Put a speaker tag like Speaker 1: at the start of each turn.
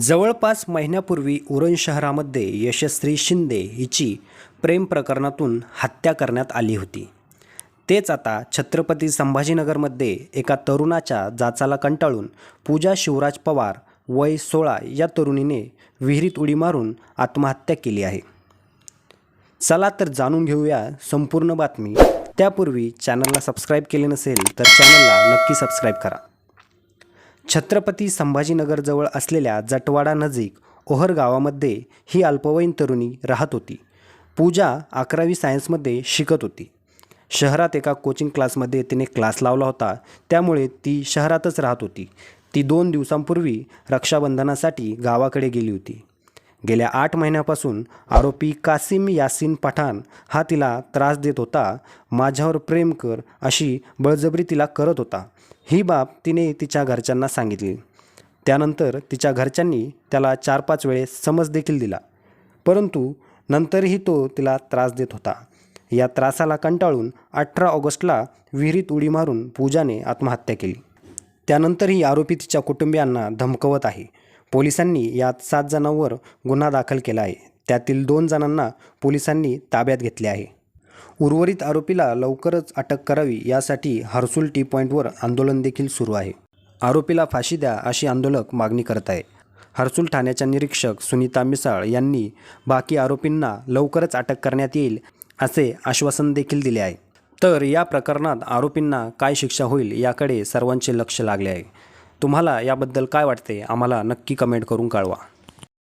Speaker 1: जवळपास महिन्यापूर्वी उरण शहरामध्ये यशस्वी शिंदे हिची प्रेम प्रकरणातून हत्या करण्यात आली होती. तेच आता छत्रपती संभाजीनगरमध्ये एका तरुणाच्या जाचाला कंटाळून पूजा शिवराज पवार वय सोळा या तरुणीने विहिरीत उडी मारून आत्महत्या केली आहे. चला तर जाणून घेऊया संपूर्ण बातमी. त्यापूर्वी चॅनलला सबस्क्राईब केले नसेल तर चॅनलला नक्की सबस्क्राईब करा. छत्रपती संभाजीनगरजवळ असलेल्या जटवाडा नजीक ओहर गावामध्ये ही अल्पवयीन तरुणी राहत होती. पूजा अकरावी सायन्समध्ये शिकत होती. शहरात एका कोचिंग क्लासमध्ये तिने क्लास लावला होता. त्यामुळे ती शहरातच राहत होती. ती दोन दिवसांपूर्वी रक्षाबंधनासाठी गावाकडे गेली होती. गेल्या आठ महिन्यापासून आरोपी कासिम यासिन पठाण हा तिला त्रास देत होता माझ्यावर प्रेम कर अशी बळजबरी तिला करत होता. ही बाब तिने तिच्या घरच्यांना सांगितली. त्यानंतर तिच्या घरच्यांनी त्याला चार पाच वेळेस समज देखील दिला. परंतु नंतरही तो तिला त्रास देत होता. या त्रासाला कंटाळून अठरा ऑगस्टला विहिरीत उडी मारून पूजाने आत्महत्या केली. त्यानंतरही आरोपी तिच्या कुटुंबियांना धमकवत आहे. पोलिसांनी यात सात जणांवर गुन्हा दाखल केला आहे. त्यातील दोन जणांना पोलिसांनी ताब्यात घेतले आहे. उर्वरित आरोपीला लवकरच अटक करावी यासाठी हर्सुल टी पॉईंटवर आंदोलन देखील सुरू आहे. आरोपीला फाशी द्या अशी आंदोलक मागणी करत आहे. हर्सुल ठाण्याच्या निरीक्षक सुनीता मिसाळ यांनी बाकी आरोपींना लवकरच अटक करण्यात येईल असे आश्वासन देखील दिले आहे. तर या प्रकरणात आरोपींना काय शिक्षा होईल याकडे सर्वांचे लक्ष लागले आहे. तुम्हाला याबद्दल काय वाटते? आम्हाला नक्की कमेंट करून कळवा.